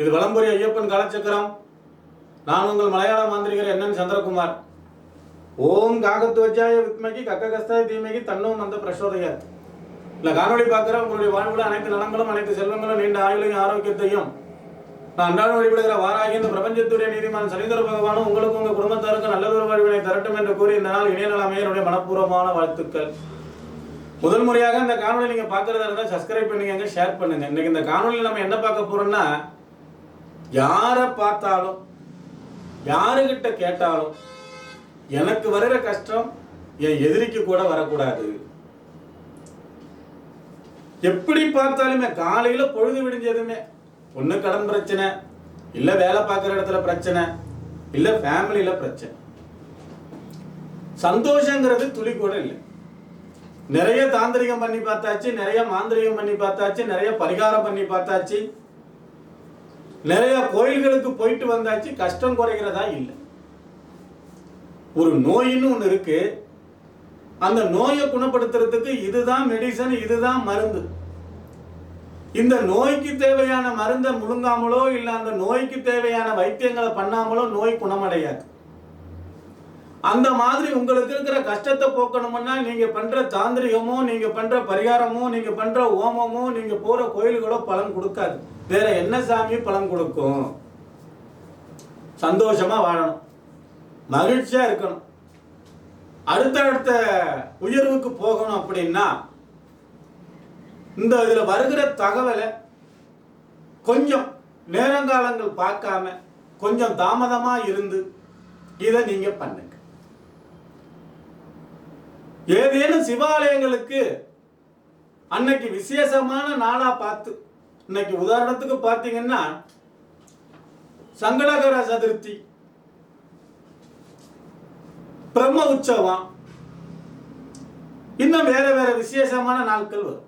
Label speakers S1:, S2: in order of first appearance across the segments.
S1: இது வலம்புரி ஐயப்பன் காலச்சக்கரம். நான் உங்கள் மலையாள மாந்திரிகர் என்னன் சந்திரகுமார். ஓம் காகத்துவஜாய வித்மகி கக்ககஸ்தாய தீமகி தன்னும் அந்த பிரசோதையர். இந்த காணொலி பார்க்குற உங்களுடைய வாழ்வில் அனைத்து நலங்களும் அனைத்து செல்வங்களும் நீண்ட ஆயுளையும் ஆரோக்கியத்தையும் நான் அன்றாடம் வழிபடுகிற வாராகி இந்த பிரபஞ்சத்துடைய நீதிமான் சனிதர பகவானும் உங்களுக்கு உங்கள் குடும்பத்தாருக்கு நல்லதொரு வாழ்வினை தரட்டும் என்று கூறி இந்த நாள் இணைய என்னுடைய மனப்பூர்வமான வாழ்த்துக்கள். முதல் முறையாக இந்த காணொலி நீங்கள் பார்க்குறதா இருந்தால் சப்ஸ்கிரைப் பண்ணுங்க ஷேர் பண்ணுங்க. இன்னைக்கு இந்த காணொலியில் நம்ம என்ன பார்க்க போறோம்னா யாரை பார்த்தாலும் யாருகிட்ட கேட்டாலும் எனக்கு வருகிற கஷ்டம் என் எதிரிக்கு கூட வரக்கூடாது. எப்படி பார்த்தாலுமே காலையில பொழுது விடிஞ்சதுமே ஒண்ணு கடன் பிரச்சனை இல்ல வேலை பார்க்குற இடத்துல பிரச்சனை இல்ல ஃபேமிலியில பிரச்சனை. சந்தோஷங்கிறது துளி கூட இல்லை. நிறைய தாந்திரிகம் பண்ணி பார்த்தாச்சு நிறைய மாந்திரிகம் பண்ணி பார்த்தாச்சு நிறைய பரிகாரம் பண்ணி பார்த்தாச்சு. நிறைய கோயில்களுக்கு போயிட்டு வந்தாச்சு கஷ்டம் குறைகிறதா இல்லை. ஒரு நோயின்னு ஒன்று இருக்கு. அந்த நோயை குணப்படுத்துறதுக்கு இதுதான் மெடிசன் இதுதான் மருந்து. இந்த நோய்க்கு தேவையான மருந்தை முழுங்காமலோ இல்லை அந்த நோய்க்கு தேவையான வைத்தியங்களை பண்ணாமலோ நோய் குணமடையாது. அந்த மாதிரி உங்களுக்கு இருக்கிற கஷ்டத்தை போக்கணும்னா நீங்க பண்ற தாந்திரிகமோ நீங்க பண்ற பரிகாரமோ நீங்க பண்ற ஓமமோ நீங்க போற கோயில்களோ பலன் கொடுக்காது. வேற என்ன சாமி பலன் கொடுக்கும்? சந்தோஷமா வாழணும். மகிழ்ச்சியா இருக்கணும். அடுத்தடுத்த உயர்வுக்கு போகணும் அப்படின்னா இந்த இதுல வருகிற தகவலை கொஞ்சம் நேரங்காலங்கள் பார்க்காம கொஞ்சம் தாமதமா இருந்து இதை நீங்க பண்ணுங்க. ஏதேனும் சிவாலயங்களுக்கு அன்னைக்கு விசேஷமான நாளா பார்த்து இன்னைக்கு உதாரணத்துக்கு பார்த்தீங்கன்னா சங்கடகர சதுர்த்தி பிரம்ம உற்சவம் இன்னும் வேற வேற விசேஷமான நாட்கள் வரும்.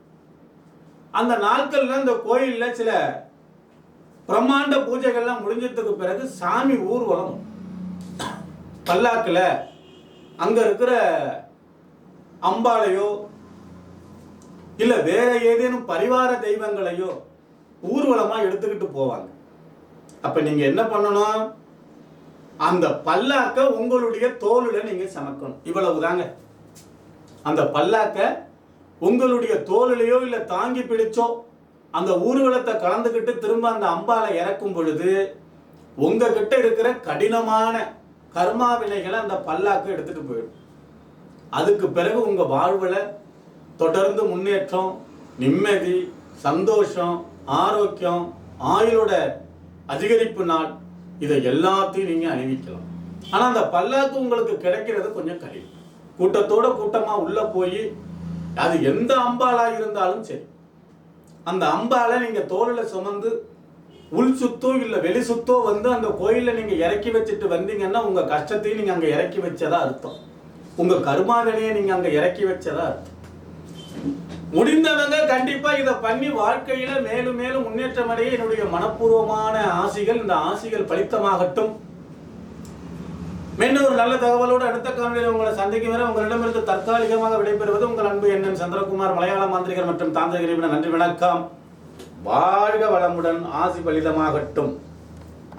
S1: அந்த நாட்கள்ல இந்த கோயில்ல சில பிரம்மாண்ட பூஜைகள்லாம் முடிஞ்சதுக்கு பிறகு சாமி ஊர்வலம். பல்லாக்கில் அங்க இருக்கிற அம்பாளையோ இல்ல வேற ஏதேனும் பரிவார தெய்வங்களையோ ஊர்வலமா எடுத்துக்கிட்டு போவாங்க. அப்ப நீங்க என்ன பண்ணணும்? அந்த பல்லாக்க உங்களுடைய தோலுல நீங்க சமக்கணும். இவ்வளவுதாங்க. அந்த பல்லாக்க உங்களுடைய தோலுலையோ இல்ல தாங்கி பிடிச்சோ அந்த ஊர்வலத்தை கலந்துக்கிட்டு திரும்ப அந்த அம்பாலை இறக்கும் பொழுது உங்ககிட்ட இருக்கிற கடினமான கர்மா வினைகளை அந்த பல்லாக்கு எடுத்துட்டு போயிடும். அதுக்கு பிறகு உங்க வாழ்வில் தொடர்ந்து முன்னேற்றம் நிம்மதி சந்தோஷம் ஆரோக்கியம் ஆயுளோட அதிகரிப்பு நாள் இதை எல்லாத்தையும் நீங்க அணிவிக்கலாம். ஆனா அந்த பல்லாக்கு உங்களுக்கு கிடைக்கிறது கொஞ்சம் கடினம். கூட்டத்தோட கூட்டமா உள்ள போய் அது எந்த அம்பாலா இருந்தாலும் சரி. அந்த அம்பாலை நீங்க தோலில் சுமந்து உள் சுத்தோ இல்ல வெளி சுத்தோ வந்து அந்த கோயிலில் நீங்க இறக்கி வச்சுட்டு வந்தீங்கன்னா உங்க கஷ்டத்தையும் நீங்க அங்க இறக்கி வச்சதா அர்த்தம். உங்க கர்மா நீங்கள் நீங்க அங்க இறக்கி வச்சதா முடிந்தவங்க கண்டிப்பா இதை பண்ணி வாழ்க்கையில மேலும் மேலும் முன்னேற்றம் அடைய என்னுடைய மனப்பூர்வமான ஆசிகள் இந்த ஆசிகள் பலித்தமாகட்டும். மீண்டும் ஒரு நல்ல தகவலோடு அடுத்த காணொலியில் உங்களை சந்திக்கும் வரை உங்களிடமிருந்து தற்காலிகமாக விடைபெறுவது உங்கள் அன்பு எண்ணன் சந்திரகுமார் மலையாள மாந்திரிகர் மற்றும் தாந்திரிகர் நன்றி வணக்கம். வாழ்க வளமுடன் ஆசி பலிதமாகட்டும்.